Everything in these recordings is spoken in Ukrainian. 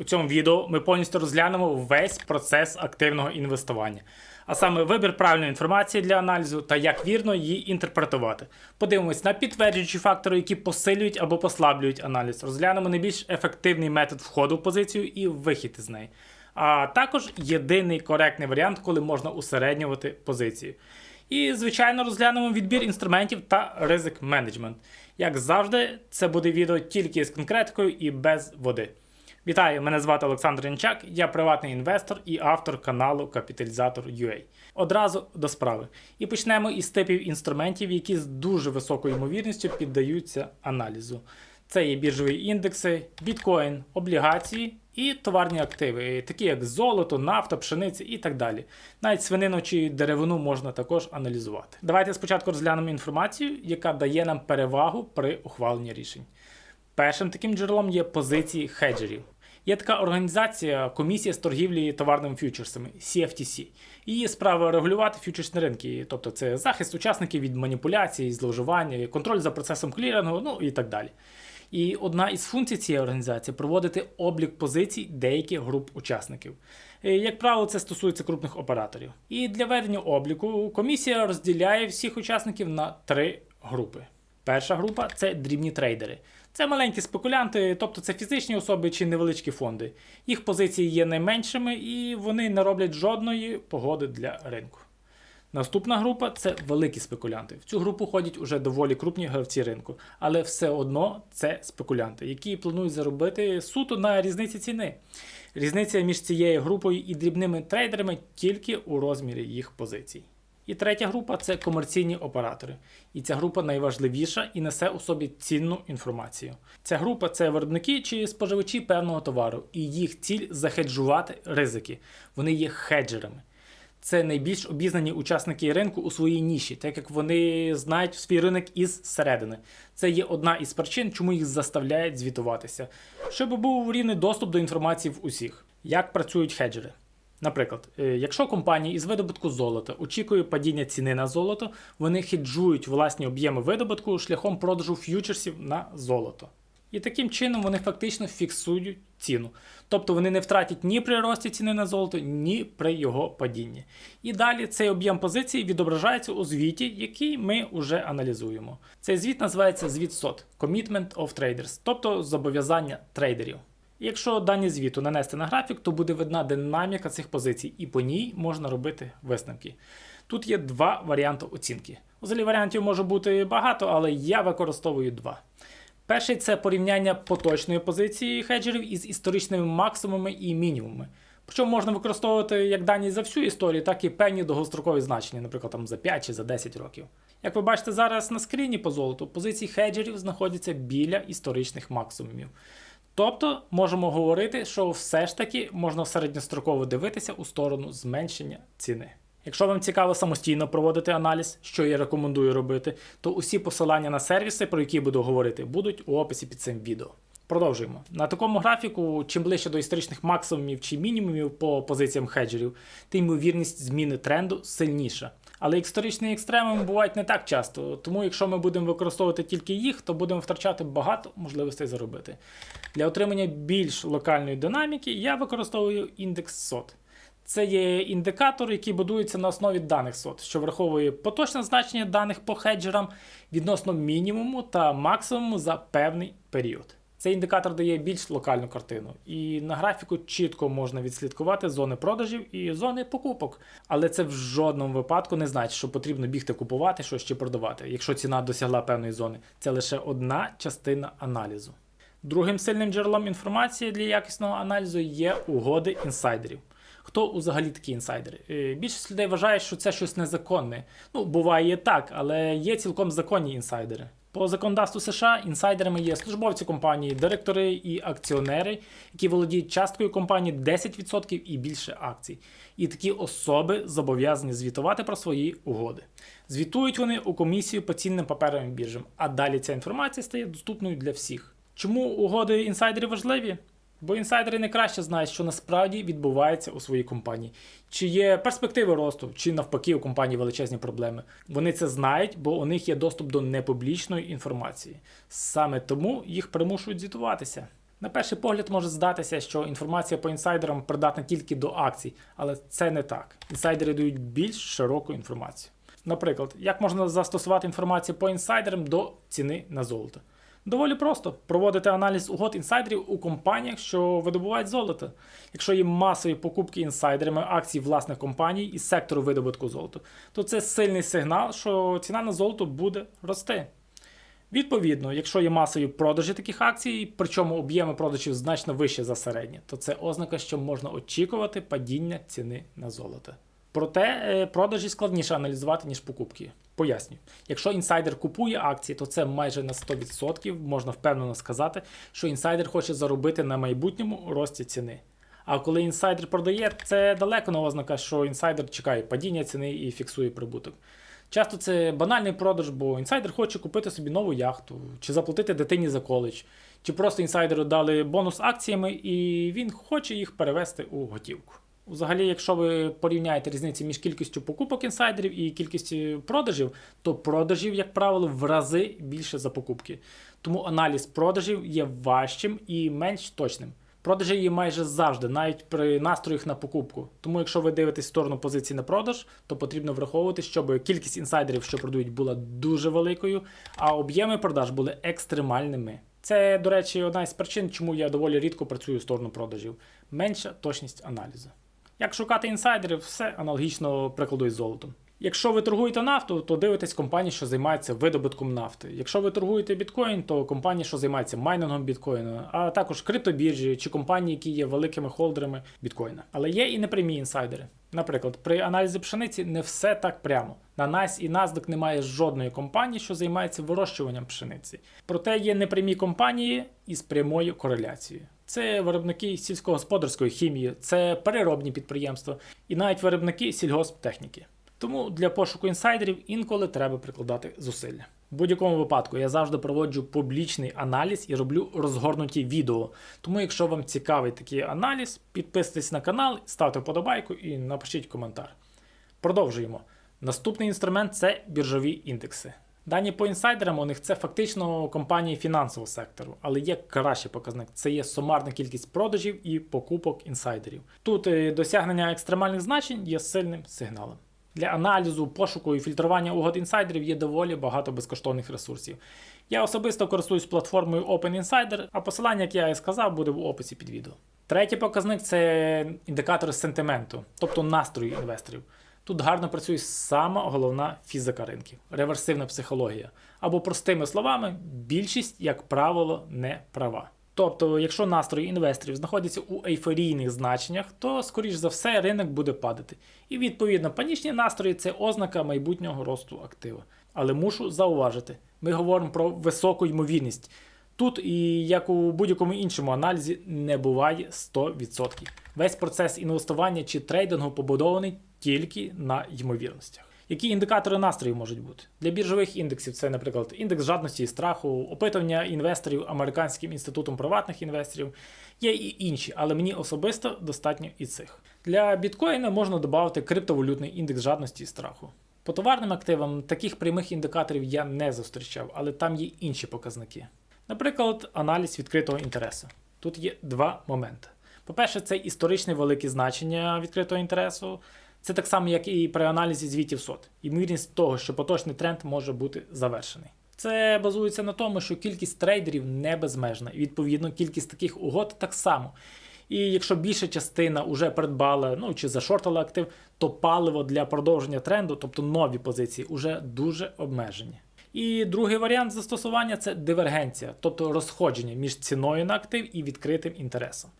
У цьому відео ми повністю розглянемо весь процес активного інвестування, а саме вибір правильної інформації для аналізу та як вірно її інтерпретувати. Подивимось на підтверджуючі фактори, які посилюють або послаблюють аналіз. Розглянемо найбільш ефективний метод входу в позицію і вихід із неї. А також єдиний коректний варіант, коли можна усереднювати позицію. І, звичайно, розглянемо відбір інструментів та ризик менеджмент. Як завжди, це буде відео тільки з конкретикою і без води. Вітаю, мене звати Олександр Янчак, я приватний інвестор і автор каналу Капіталізатор UA. Одразу до справи. І почнемо із типів інструментів, які з дуже високою ймовірністю піддаються аналізу. Це є біржові індекси, біткоін, облігації і товарні активи, такі як золото, нафта, пшениця і так далі. Навіть свинину чи деревину можна також аналізувати. Давайте спочатку розглянемо інформацію, яка дає нам перевагу при ухваленні рішень. Першим таким джерелом є позиції хеджерів. Є така організація Комісія з торгівлі товарними фьючерсами CFTC. Її справа регулювати фьючерсні ринки, тобто це захист учасників від маніпуляцій, зловживання, контроль за процесом клірінгу, ну і так далі. І одна із функцій цієї організації проводити облік позицій деяких груп учасників. Е, Як правило, це стосується крупних операторів. І для ведення обліку комісія розділяє всіх учасників на три групи. Перша група це дрібні трейдери. Це маленькі спекулянти, тобто це фізичні особи чи невеличкі фонди. Їх позиції є найменшими і вони не роблять жодної погоди для ринку. Наступна група це великі спекулянти. В цю групу ходять уже доволі крупні гравці ринку, але все одно це спекулянти, які планують заробити суто на різниці ціни. Різниця між цією групою і дрібними трейдерами тільки у розмірі їх позицій. І третя група це комерційні оператори. І ця група найважливіша і несе у собі цінну інформацію. Ця група це виробники чи споживачі певного товару, і їх ціль захеджувати ризики. Вони є хеджерами. Це найбільш обізнані учасники ринку у своїй ніші, так як вони знають свій ринок із середини. Це є одна із причин, чому їх заставляють звітуватися, щоб був рівний доступ до інформації в усіх. Як працюють хеджери? Наприклад, е, якщо компанія із видобутку золота очікує падіння ціни на золото, вони хеджують власні об'єми видобутку шляхом продажу ф'ючерсів на золото. І таким чином вони фактично фіксують ціну. Тобто вони не втратять ні при рості ціни на золото, ні при його падінні. І далі цей об'єм позицій відображається у звіті, який ми вже аналізуємо. Цей звіт називається звіт SOT – Commitment of Traders, тобто зобов'язання трейдерів. Якщо дані звіту нанести на графік, то буде видна динаміка цих позицій, і по ній можна робити висновки. Тут є два варіанти оцінки. Взагалі варіантів може бути багато, але я використовую два. Перший це порівняння поточної позиції хеджерів із історичними максимумами і мінімумами. Причому можна використовувати як дані за всю історію, так і певні довгострокові значення, наприклад, там за 5 чи за 10 років. Як ви бачите зараз на скріні по золоту, позиції хеджерів знаходяться біля історичних максимумів. Тобто можемо говорити, що все ж таки можна середньостроково дивитися у сторону зменшення ціни. Якщо вам цікаво самостійно проводити аналіз, що я рекомендую робити, то усі посилання на сервіси, про які буду говорити, будуть у описі під цим відео. Продовжуємо. На такому графіку, чим ближче до історичних максимумів чи мінімумів по позиціям хеджерів, тим ймовірність зміни тренду сильніша. Але історичні екстремуми бувають не так часто, тому якщо ми будемо використовувати тільки їх, то будемо втрачати багато можливостей заробити. Для отримання більш локальної динаміки я використовую індекс SOT. Це є індикатор, який будується на основі даних SOT, що враховує поточне значення даних по хеджерам відносно мінімуму та максимуму за певний період. Цей індикатор дає більш локальну картину, і на графіку чітко можна відслідкувати зони продажів і зони покупок. Але це в жодному випадку не значить, що потрібно бігти купувати щось чи продавати, якщо ціна досягла певної зони. Це лише одна частина аналізу. Другим сильним джерелом інформації для якісного аналізу є угоди інсайдерів. Хто взагалі такі інсайдери? Е, Більшість людей вважає, що це щось незаконне. Ну, буває так, але є цілком законні інсайдери. По законодавству США інсайдерами є службовці компанії, директори і акціонери, які володіють часткою компанії 10% і більше акцій. І такі особи зобов'язані звітувати про свої угоди. Звітують вони у комісію по цінним паперовим біржам, а далі ця інформація стає доступною для всіх. Чому угоди інсайдерів важливі? Бо інсайдери не краще знають, що насправді відбувається у своїй компанії, чи є перспективи росту, чи навпаки у компанії величезні проблеми. Вони це знають, бо у них є доступ до непублічної інформації. Саме тому їх примушують звітуватися. На перший погляд може здатися, що інформація по інсайдерам придатна тільки до акцій, але це не так. Інсайдери дають більш широку інформацію. Наприклад, як можна застосувати інформацію по інсайдерам до ціни на золото? Доволі просто проводити аналіз угод інсайдерів у компаніях, що видобувають золото. Якщо є масові покупки інсайдерами акцій власних компаній із сектору видобутку золота, то це сильний сигнал, що ціна на золото буде рости. Відповідно, якщо є масові продажі таких акцій, причому об'єми продажів значно вище за середні, то це ознака, що можна очікувати падіння ціни на золото. Проте е, продажі складніше аналізувати, ніж покупки. Поясню, якщо інсайдер купує акції, то це майже на 100% можна впевнено сказати, що інсайдер хоче заробити на майбутньому рості ціни. А коли інсайдер продає, це далеко не ознака, що інсайдер чекає падіння ціни і фіксує прибуток. Часто це банальний продаж, бо інсайдер хоче купити собі нову яхту, чи заплатити дитині за коледж, чи просто інсайдеру дали бонус акціями, і він хоче їх перевести у готівку. Взагалі, якщо ви порівняєте різниці між кількістю покупок інсайдерів і кількістю продажів, то продажів, як правило, в рази більше за покупки. Тому аналіз продажів є важчим і менш точним. Продажі є майже завжди, навіть при настроях на покупку. Тому, якщо ви дивитесь в сторону позиції на продаж, то потрібно враховувати, щоб кількість інсайдерів, що продають, була дуже великою, а об'єми продаж були екстремальними. Це, до речі, одна із причин, чому я доволі рідко працюю в сторону продажів. Менша точність аналізу. Як шукати інсайдерів, все аналогічно прикладу із золотом. Якщо ви торгуєте нафту, то дивитесь компанії, що займаються видобутком нафти. Якщо ви торгуєте біткоін, то компанії, що займаються майнингом біткоїна, а також криптобіржі чи компанії, які є великими холдерами біткоїна. Але є і непрямі інсайдери. Наприклад, при аналізі пшениці не все так прямо. На NICE і NASDAQ немає жодної компанії, що займається вирощуванням пшениці. Проте є непрямі компанії із прямою кореляцією. Це виробники сільськогосподарської хімії, це переробні підприємства і навіть виробники сільгосптехніки. Тому для пошуку інсайдерів інколи треба прикладати зусилля. В будь-якому випадку я завжди проводжу публічний аналіз і роблю розгорнуті відео. Тому, якщо вам цікавий такий аналіз, підписуйтесь на канал, ставте вподобайку і напишіть коментар. Продовжуємо. Наступний інструмент це біржові індекси. Дані по інсайдерам у них це фактично компанії фінансового сектору, але є кращий показник це є сумарна кількість продажів і покупок інсайдерів. Тут е, досягнення екстремальних значень є сильним сигналом. Для аналізу, пошуку і фільтрування угод інсайдерів є доволі багато безкоштовних ресурсів. Я особисто користуюсь платформою Open Insider, а посилання, як я і сказав, буде в описі під відео. Третій показник це індикатори сентименту, тобто настрою інвесторів. Тут гарно працює сама головна фізика ринків реверсивна психологія. Або, простими словами, більшість, як правило, не права. Тобто, якщо настрої інвесторів знаходяться у ейфорійних значеннях, то, скоріш за все, ринок буде падати. І відповідно, панічні настрої це ознака майбутнього росту актива. Але мушу зауважити, ми говоримо про високу ймовірність. Тут і як у будь-якому іншому аналізі не буває 100%. Весь процес інвестування чи трейдингу побудований тільки на ймовірностях. Які індикатори настрою можуть бути? Для біржових індексів це, наприклад, індекс жадності і страху, опитування інвесторів Американським інститутом приватних інвесторів. Є і інші, але мені особисто достатньо і цих. Для біткоїна можна додати криптовалютний індекс жадності і страху. По товарним активам таких прямих індикаторів я не зустрічав, але там є інші показники. Наприклад, аналіз відкритого інтересу. Тут є два моменти. По-перше, це історичне велике значення відкритого інтересу. Це так само, як і при аналізі звітів сот. Ймовірність того, що поточний тренд може бути завершений. Це базується на тому, що кількість трейдерів не безмежна, і відповідно кількість таких угод так само. І якщо більша частина вже придбала ну чи зашортила актив, то паливо для продовження тренду, тобто нові позиції, вже дуже обмежені. І другий варіант застосування це дивергенція, тобто розходження між ціною на актив і відкритим інтересом.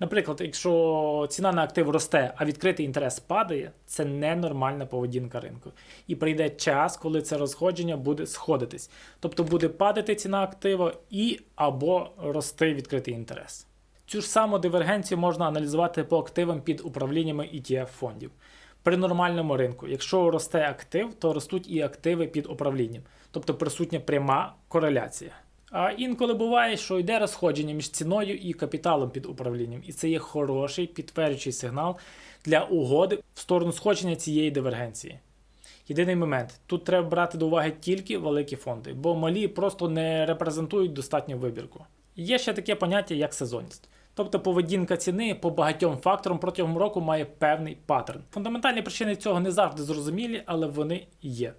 Наприклад, якщо ціна на актив росте, а відкритий інтерес падає, це ненормальна поведінка ринку. І прийде час, коли це розходження буде сходитись. Тобто буде падати ціна актива і або рости відкритий інтерес. Цю ж саму дивергенцію можна аналізувати по активам під управліннями ETF фондів. При нормальному ринку, якщо росте актив, то ростуть і активи під управлінням, тобто присутня пряма кореляція. А інколи буває, що йде розходження між ціною і капіталом під управлінням, і це є хороший підтверджуючий сигнал для угоди в сторону сходження цієї дивергенції. Єдиний момент, тут треба брати до уваги тільки великі фонди, бо малі просто не репрезентують достатню вибірку. Є ще таке поняття, як сезонність. Тобто поведінка ціни по багатьом факторам протягом року має певний паттерн. Фундаментальні причини цього не завжди зрозумілі, але вони є.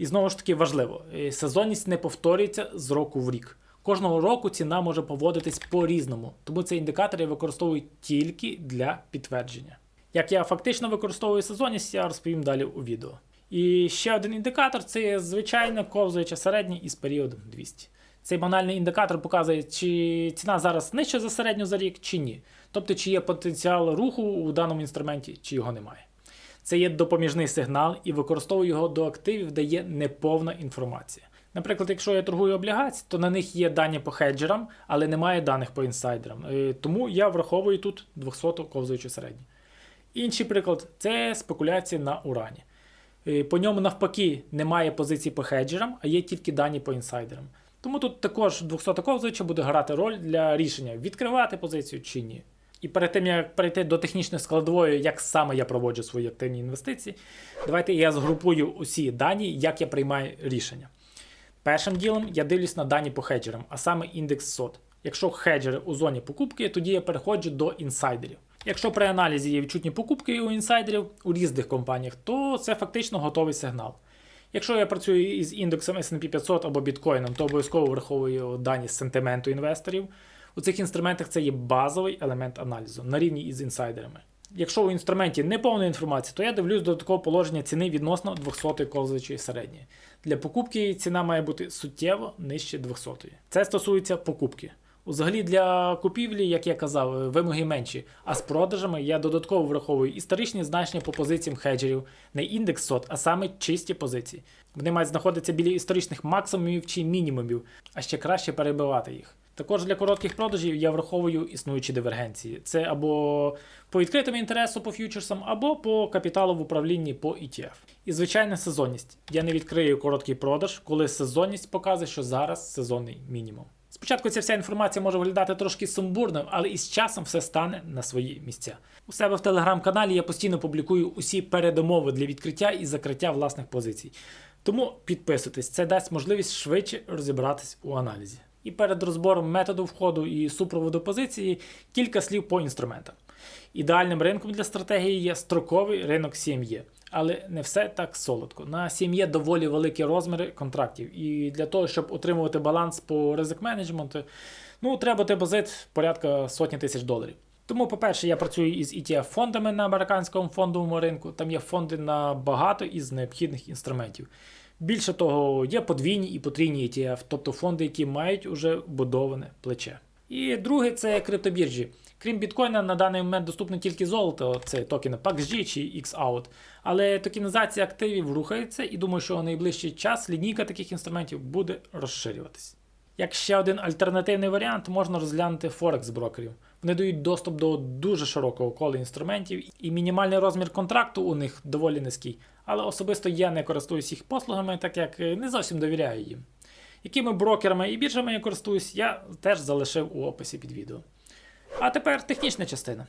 І знову ж таки важливо, е, сезонність не повторюється з року в рік. Кожного року ціна може поводитись по-різному, тому цей індикатор я використовую тільки для підтвердження. Як я фактично використовую сезонність, я розповім далі у відео. І ще один індикатор це звичайно ковзуюча середня із періодом 200. Цей банальний індикатор показує, чи ціна зараз нижча за середню за рік, чи ні. Тобто, чи є потенціал руху у даному інструменті, чи його немає. Це є допоміжний сигнал і використовую його до активів, де є неповна інформація. Наприклад, якщо я торгую облігації, то на них є дані по хеджерам, але немає даних по інсайдерам. Е, Тому я враховую тут 200 ковзуючу середню. Інший приклад це спекуляції на урані. Е, По ньому навпаки немає позицій по хеджерам, а є тільки дані по інсайдерам. Тому тут також 200 ковзуюча буде грати роль для рішення, відкривати позицію чи ні. І перед тим, як перейти до технічної складової, як саме я проводжу свої активні інвестиції, давайте я згрупую усі дані, як я приймаю рішення. Першим ділом я дивлюсь на дані по хеджерам, а саме індекс SOT. Якщо хеджери у зоні покупки, тоді я переходжу до інсайдерів. Якщо при аналізі є відчутні покупки у інсайдерів у різних компаніях, то це фактично готовий сигнал. Якщо я працюю із індексом S&P 500 або біткоїном, то обов'язково враховую дані з сентименту інвесторів. У цих інструментах це є базовий елемент аналізу на рівні із інсайдерами. Якщо у інструменті не повна інформація, то я дивлюсь до такого положення ціни відносно 200 ковзуючої середньої. Для покупки ціна має бути суттєво нижче 200. Це стосується покупки. Взагалі для купівлі, як я казав, вимоги менші, а з продажами я додатково враховую історичні значення по позиціям хеджерів, не індекс сот, а саме чисті позиції. Вони мають знаходитися біля історичних максимумів чи мінімумів, а ще краще перебивати їх. Також для коротких продажів я враховую існуючі дивергенції. Це або по відкритому інтересу по ф'ючерсам, або по капіталу в управлінні по ETF. І звичайна сезонність. Я не відкрию короткий продаж, коли сезонність показує, що зараз сезонний мінімум. Спочатку ця вся інформація може виглядати трошки сумбурно, але із часом все стане на свої місця. У себе в телеграм-каналі я постійно публікую усі передумови для відкриття і закриття власних позицій. Тому підписуйтесь, це дасть можливість швидше розібратись у аналізі. І перед розбором методу входу і супроводу позиції кілька слів по інструментам. Ідеальним ринком для стратегії є строковий ринок CME. Але не все так солодко. На CME доволі великі розміри контрактів. І для того, щоб отримувати баланс по ризик менеджменту, ну, треба депозит порядка сотні тисяч доларів. Тому, по-перше, я працюю із ETF-фондами на американському фондовому ринку. Там є фонди на багато із необхідних інструментів. Більше того, є подвійні і потрійні ETF, тобто фонди, які мають уже будоване плече. І друге це криптобіржі. Крім біткоїна, на даний момент доступно тільки золото, це токени PAXG чи XOUT. Але токенізація активів рухається, і думаю, що у найближчий час лінійка таких інструментів буде розширюватись. Як ще один альтернативний варіант, можна розглянути Форекс-брокерів. Вони дають доступ до дуже широкого кола інструментів, і мінімальний розмір контракту у них доволі низький. Але особисто я не користуюсь їх послугами, так як не зовсім довіряю їм. Якими брокерами і біржами я користуюсь, я теж залишив у описі під відео. А тепер технічна частина.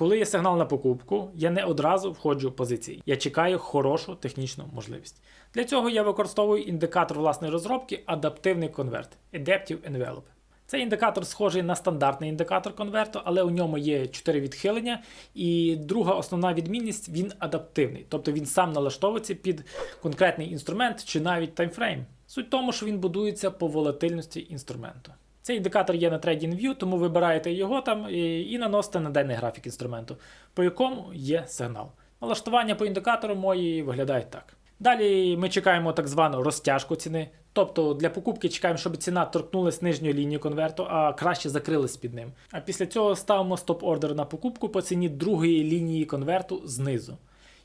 Коли є сигнал на покупку, я не одразу входжу в позиції. Я чекаю хорошу технічну можливість. Для цього я використовую індикатор власної розробки адаптивний конверт Adaptive Envelope. Цей індикатор схожий на стандартний індикатор конверту, але у ньому є 4 відхилення. І друга основна відмінність він адаптивний, тобто він сам налаштовується під конкретний інструмент чи навіть таймфрейм. Суть в тому, що він будується по волатильності інструменту. Цей індикатор є на TradingView, тому вибираєте його там і, наносите на денний графік інструменту, по якому є сигнал. Налаштування по індикатору мої виглядає так. Далі ми чекаємо так звану розтяжку ціни. Тобто для покупки чекаємо, щоб ціна торкнулась нижньої лінії конверту, а краще закрилась під ним. А після цього ставимо стоп-ордер на покупку по ціні другої лінії конверту знизу.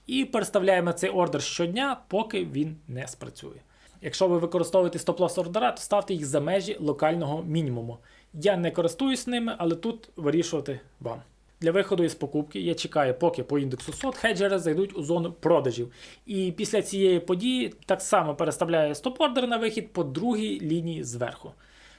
І переставляємо цей ордер щодня, поки він не спрацює. Якщо ви використовуєте стоп-лосс ордера, то ставте їх за межі локального мінімуму. Я не користуюсь ними, але тут вирішувати вам. Для виходу із покупки я чекаю, поки по індексу SOT хеджери зайдуть у зону продажів. І після цієї події так само переставляю стоп-ордер на вихід по другій лінії зверху.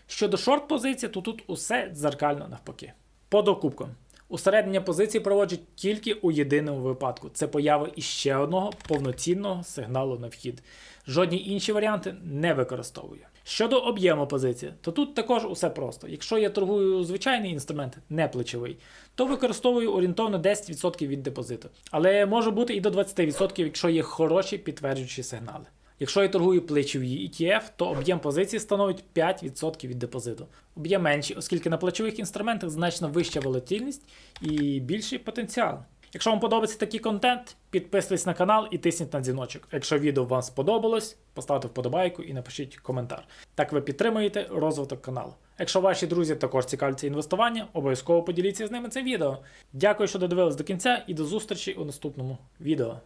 Щодо шорт позиції, то тут усе дзеркально навпаки. По докупкам. Усереднення позиції проводжу тільки у єдиному випадку. Це поява іще одного повноцінного сигналу на вхід. Жодні інші варіанти не використовую. Щодо об'єму позиції, то тут також усе просто. Якщо я торгую звичайний інструмент, не плечовий, то використовую орієнтовно 10% від депозиту. Але може бути і до 20%, якщо є хороші підтверджуючі сигнали. Якщо я торгую плечові ETF, то об'єм позиції становить 5% від депозиту. Об'єм менший, оскільки на плечових інструментах значно вища волатильність і більший потенціал. Якщо вам подобається такий контент, підписуйтесь на канал і тисніть на дзвіночок. Якщо відео вам сподобалось, поставте вподобайку і напишіть коментар. Так ви підтримуєте розвиток каналу. Якщо ваші друзі також цікавляться інвестуванням, обов'язково поділіться з ними цим відео. Дякую, що додивились до кінця, і до зустрічі у наступному відео.